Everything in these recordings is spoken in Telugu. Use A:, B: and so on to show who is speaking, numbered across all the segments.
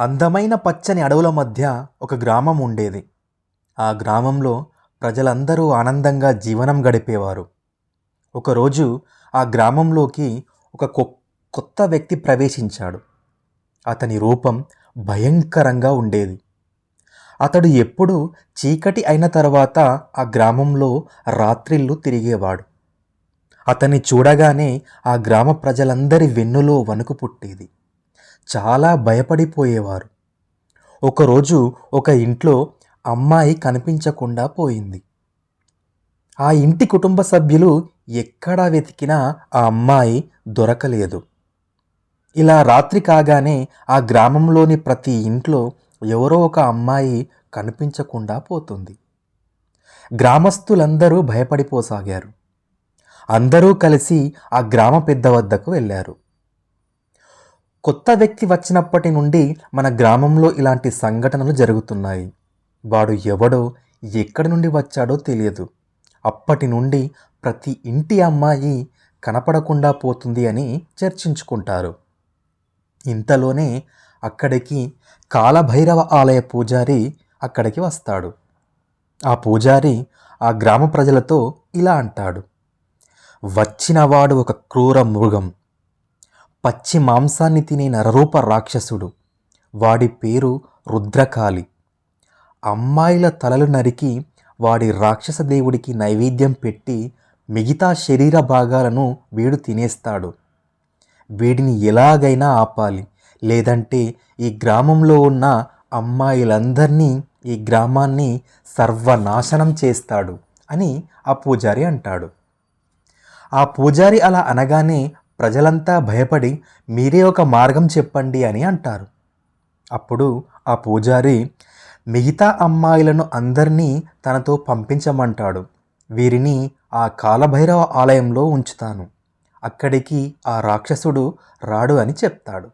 A: అందమైన పచ్చని అడవుల మధ్య ఒక గ్రామం ఉండేది. ఆ గ్రామంలో ప్రజలందరూ ఆనందంగా జీవనం గడిపేవారు. ఒకరోజు ఆ గ్రామంలోకి ఒక కొ కొత్త వ్యక్తి ప్రవేశించాడు. అతని రూపం భయంకరంగా ఉండేది. అతడు ఎప్పుడు చీకటి అయిన తర్వాత ఆ గ్రామంలో రాత్రిళ్ళు తిరిగేవాడు. అతన్ని చూడగానే ఆ గ్రామ ప్రజలందరి వెన్నులో వణుకు పుట్టేది. చాలా భయపడిపోయేవారు. ఒకరోజు ఒక ఇంట్లో అమ్మాయి కనిపించకుండా పోయింది. ఆ ఇంటి కుటుంబ సభ్యులు ఎక్కడా వెతికినా ఆ అమ్మాయి దొరకలేదు. ఇలా రాత్రి కాగానే ఆ గ్రామంలోని ప్రతి ఇంట్లో ఎవరో ఒక అమ్మాయి కనిపించకుండా పోతుంది. గ్రామస్తులందరూ భయపడిపోసాగారు. అందరూ కలిసి ఆ గ్రామ పెద్ద వద్దకు వెళ్ళారు. కొత్త వ్యక్తి వచ్చినప్పటి నుండి మన గ్రామంలో ఇలాంటి సంఘటనలు జరుగుతున్నాయి. వాడు ఎవడో ఎక్కడి నుండి వచ్చాడో తెలియదు. అప్పటి నుండి ప్రతి ఇంటి అమ్మాయి కనపడకుండా పోతుంది అని చర్చించుకుంటారు. ఇంతలోనే అక్కడికి కాలభైరవ ఆలయ పూజారి అక్కడికి వస్తాడు. ఆ పూజారి ఆ గ్రామ ప్రజలతో ఇలా అంటాడు. వచ్చినవాడు ఒక క్రూర మృగం. పచ్చి మాంసాన్ని తినే నరరూప రాక్షసుడు. వాడి పేరు రుద్రకాళి. అమ్మాయిల తలలు నరికి వాడి రాక్షస దేవుడికి నైవేద్యం పెట్టి మిగతా శరీర భాగాలను వీడు తినేస్తాడు. వీడిని ఎలాగైనా ఆపాలి. లేదంటే ఈ గ్రామంలో ఉన్న అమ్మాయిలందరినీ ఈ గ్రామాన్ని సర్వనాశనం చేస్తాడు అని ఆ పూజారి అంటాడు. ఆ పూజారి అలా అనగానే ప్రజలంతా భయపడి మీరే ఒక మార్గం చెప్పండి అని అంటారు. అప్పుడు ఆ పూజారి మిగతా అమ్మాయిలను అందరినీ తనతో పంపించమంటాడు. వీరిని ఆ కాలభైరవ ఆలయంలో ఉంచుతాను. అక్కడికి ఆ రాక్షసుడు రాడు అని చెప్తాడు.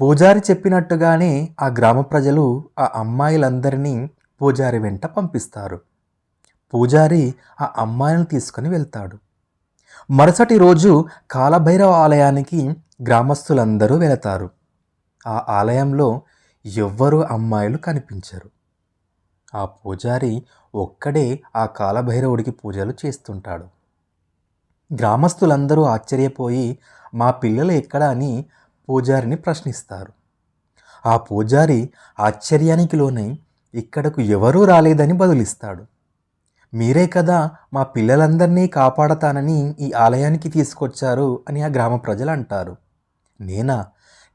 A: పూజారి చెప్పినట్టుగానే ఆ గ్రామ ప్రజలు ఆ అమ్మాయిలందరినీ పూజారి వెంట పంపిస్తారు. పూజారి ఆ అమ్మాయిలను తీసుకొని వెళ్తాడు. మరుసటి రోజు కాలభైరవ ఆలయానికి గ్రామస్తులందరూ వెళతారు. ఆ ఆలయంలో ఎవ్వరూ అమ్మాయిలు కనిపించరు. ఆ పూజారి ఒక్కడే ఆ కాలభైరవుడికి పూజలు చేస్తుంటాడు. గ్రామస్తులందరూ ఆశ్చర్యపోయి మా పిల్లలు ఎక్కడ? అని పూజారిని ప్రశ్నిస్తారు. ఆ పూజారి ఆశ్చర్యానికి లోనై ఇక్కడకు ఎవరూ రాలేదని బదులిస్తాడు. మీరే కదా మా పిల్లలందరినీ కాపాడతానని ఈ ఆలయానికి తీసుకొచ్చారు అని ఆ గ్రామ ప్రజలు అంటారు నేనా?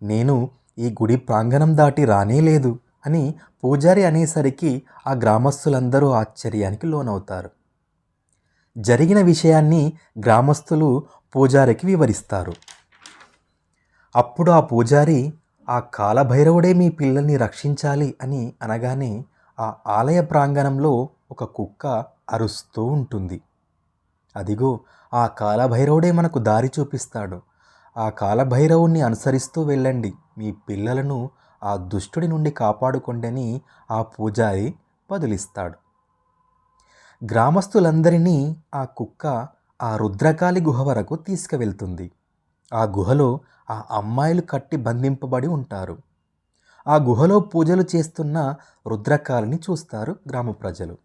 A: నేను ఈ గుడి ప్రాంగణం దాటి రానే లేదు అని పూజారి అనేసరికి ఆ గ్రామస్తులందరూ ఆశ్చర్యానికి లోనవుతారు. జరిగిన విషయాన్ని గ్రామస్తులు పూజారికి వివరిస్తారు. అప్పుడు ఆ పూజారి ఆ కాలభైరవుడే మీ పిల్లల్ని రక్షించాలి అని అనగానే ఆ ఆలయ ప్రాంగణంలో ఒక కుక్క అరుస్తూ ఉంటుంది. అదిగో ఆ కాలభైరవుడే మనకు దారి చూపిస్తాడు. ఆ కాలభైరవుణ్ణి అనుసరిస్తూ వెళ్ళండి. మీ పిల్లలను ఆ దుష్టుడి నుండి కాపాడుకోండని ఆ పూజారి బదులిస్తాడు. గ్రామస్తులందరినీ ఆ కుక్క ఆ రుద్రకాళి గుహ వరకు తీసుకువెళ్తుంది. ఆ గుహలో ఆ అమ్మాయిలు కట్టి బంధింపబడి ఉంటారు. ఆ గుహలో పూజలు చేస్తున్న రుద్రకాళిని చూస్తారు గ్రామ ప్రజలు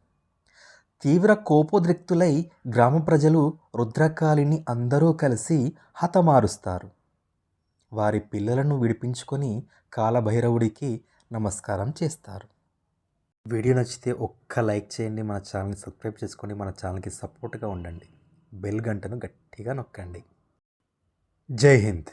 A: తీవ్ర కోపోద్రిక్తులై గ్రామ ప్రజలు రుద్రకాళిని అందరూ కలిసి హతమారుస్తారు. వారి పిల్లలను విడిపించుకొని కాలభైరవుడికి నమస్కారం చేస్తారు. వీడియో నచ్చితే ఒక్క లైక్ చేయండి మన ఛానల్ని సబ్స్క్రైబ్ చేసుకోండి మన ఛానల్కి సపోర్ట్గా ఉండండి. బెల్ గంటను గట్టిగా నొక్కండి. జై హింద్.